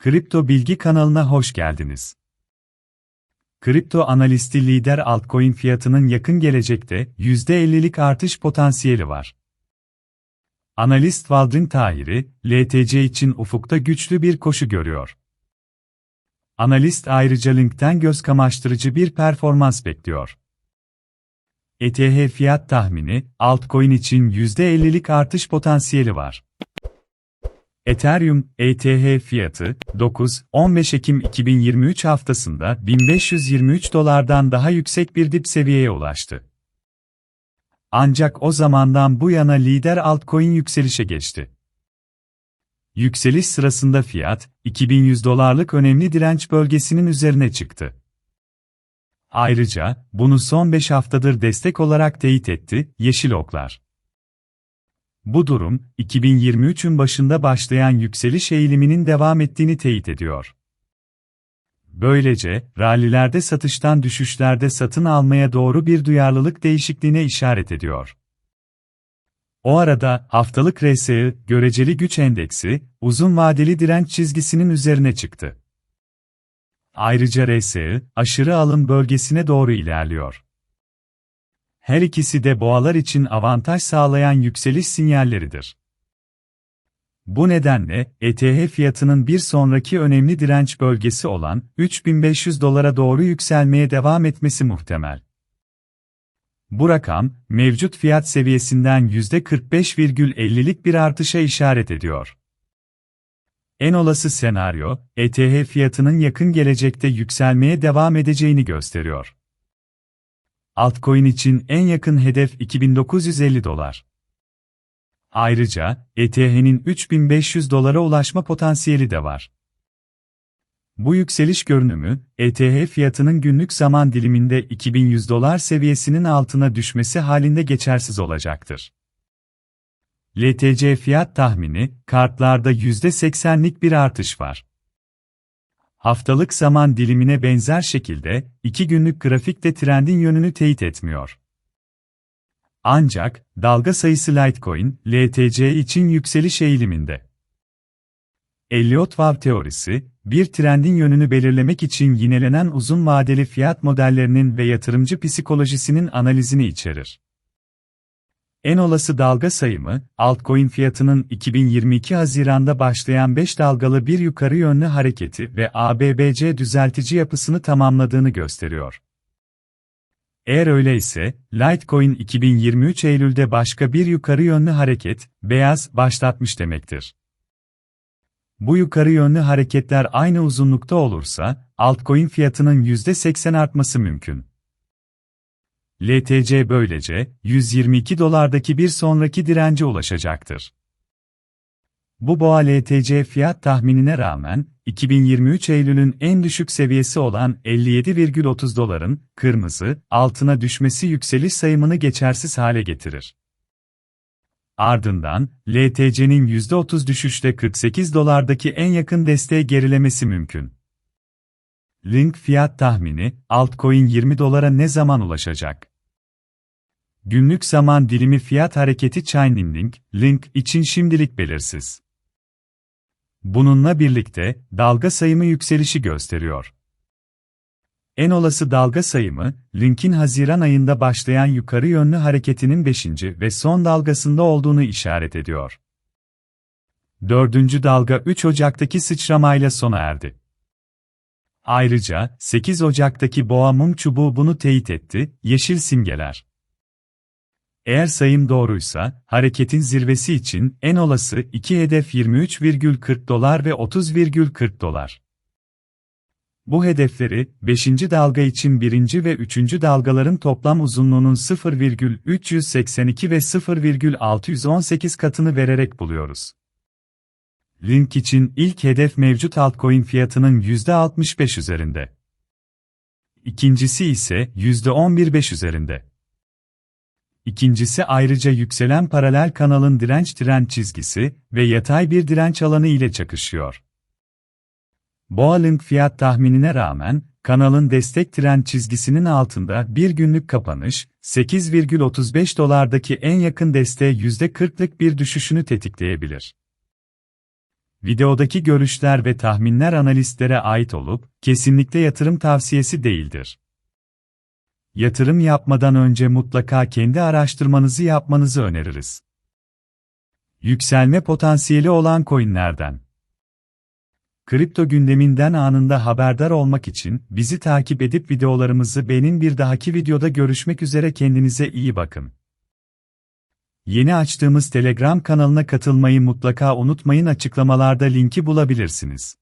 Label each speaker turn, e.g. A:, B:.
A: Kripto Bilgi kanalına hoş geldiniz. Kripto analisti lider altcoin fiyatının yakın gelecekte %50'lik artış potansiyeli var. Analist Valdrin Tahiri, LTC için ufukta güçlü bir koşu görüyor. Analist ayrıca Link'ten göz kamaştırıcı bir performans bekliyor. ETH fiyat tahmini, altcoin için %50'lik artış potansiyeli var. Ethereum, ETH fiyatı, 9-15 Ekim 2023 haftasında 1523 dolardan daha yüksek bir dip seviyeye ulaştı. Ancak o zamandan bu yana lider altcoin yükselişe geçti. Yükseliş sırasında fiyat, 2100 dolarlık önemli direnç bölgesinin üzerine çıktı. Ayrıca, bunu son 5 haftadır destek olarak teyit etti, yeşil oklar. Bu durum, 2023'ün başında başlayan yükseliş eğiliminin devam ettiğini teyit ediyor. Böylece, rallilerde satıştan düşüşlerde satın almaya doğru bir duyarlılık değişikliğine işaret ediyor. O arada, haftalık RSI, göreceli güç endeksi, uzun vadeli direnç çizgisinin üzerine çıktı. Ayrıca RSI, aşırı alım bölgesine doğru ilerliyor. Her ikisi de boğalar için avantaj sağlayan yükseliş sinyalleridir. Bu nedenle, ETH fiyatının bir sonraki önemli direnç bölgesi olan 3500 dolara doğru yükselmeye devam etmesi muhtemel. Bu rakam, mevcut fiyat seviyesinden %45,50'lik bir artışa işaret ediyor. En olası senaryo, ETH fiyatının yakın gelecekte yükselmeye devam edeceğini gösteriyor. Altcoin için en yakın hedef 2950 dolar. Ayrıca, ETH'nin 3500 dolara ulaşma potansiyeli de var. Bu yükseliş görünümü, ETH fiyatının günlük zaman diliminde 2100 dolar seviyesinin altına düşmesi halinde geçersiz olacaktır. LTC fiyat tahmini, kartlarda %80'lik bir artış var. Haftalık zaman dilimine benzer şekilde, iki günlük grafik de trendin yönünü teyit etmiyor. Ancak, dalga sayısı Litecoin, LTC için yükseliş eğiliminde. Elliott-Wave teorisi, bir trendin yönünü belirlemek için yinelenen uzun vadeli fiyat modellerinin ve yatırımcı psikolojisinin analizini içerir. En olası dalga sayımı, altcoin fiyatının 2022 Haziran'da başlayan 5 dalgalı bir yukarı yönlü hareketi ve ABBC düzeltici yapısını tamamladığını gösteriyor. Eğer öyleyse, Litecoin 2023 Eylül'de başka bir yukarı yönlü hareket, beyaz, başlatmış demektir. Bu yukarı yönlü hareketler aynı uzunlukta olursa, altcoin fiyatının %80 artması mümkün. LTC böylece 122 dolardaki bir sonraki dirence ulaşacaktır. Bu boğa LTC fiyat tahminine rağmen 2023 Eylül'ün en düşük seviyesi olan 57,30 doların kırmızı altına düşmesi yükseliş sayımını geçersiz hale getirir. Ardından LTC'nin %30 düşüşte 48 dolardaki en yakın desteğe gerilemesi mümkün. Link fiyat tahmini, altcoin 20 dolara ne zaman ulaşacak? Günlük zaman dilimi fiyat hareketi Chainlink, Link, için şimdilik belirsiz. Bununla birlikte, dalga sayımı yükselişi gösteriyor. En olası dalga sayımı, Link'in Haziran ayında başlayan yukarı yönlü hareketinin 5. ve son dalgasında olduğunu işaret ediyor. Dördüncü dalga 3 Ocak'taki sıçramayla sona erdi. Ayrıca, 8 Ocak'taki boğa mum çubuğu bunu teyit etti, yeşil simgeler. Eğer sayım doğruysa, hareketin zirvesi için en olası iki hedef 23,40 dolar ve 30,40 dolar. Bu hedefleri, 5. dalga için 1. ve 3. dalgaların toplam uzunluğunun 0,382 ve 0,618 katını vererek buluyoruz. Link için ilk hedef mevcut altcoin fiyatının %65 üzerinde. İkincisi ise %11.5 üzerinde. İkincisi ayrıca yükselen paralel kanalın direnç direnç çizgisi ve yatay bir direnç alanı ile çakışıyor. Boalink fiyat tahminine rağmen, kanalın destek trend çizgisinin altında bir günlük kapanış, 8,35 dolardaki en yakın desteğe %40'lık bir düşüşünü tetikleyebilir. Videodaki görüşler ve tahminler analistlere ait olup, kesinlikle yatırım tavsiyesi değildir. Yatırım yapmadan önce mutlaka kendi araştırmanızı yapmanızı öneririz. Yükselme potansiyeli olan coinlerden. Kripto gündeminden anında haberdar olmak için bizi takip edip videolarımızı beğenin bir dahaki videoda görüşmek üzere kendinize iyi bakın. Yeni açtığımız Telegram kanalına katılmayı mutlaka unutmayın açıklamalarda linki bulabilirsiniz.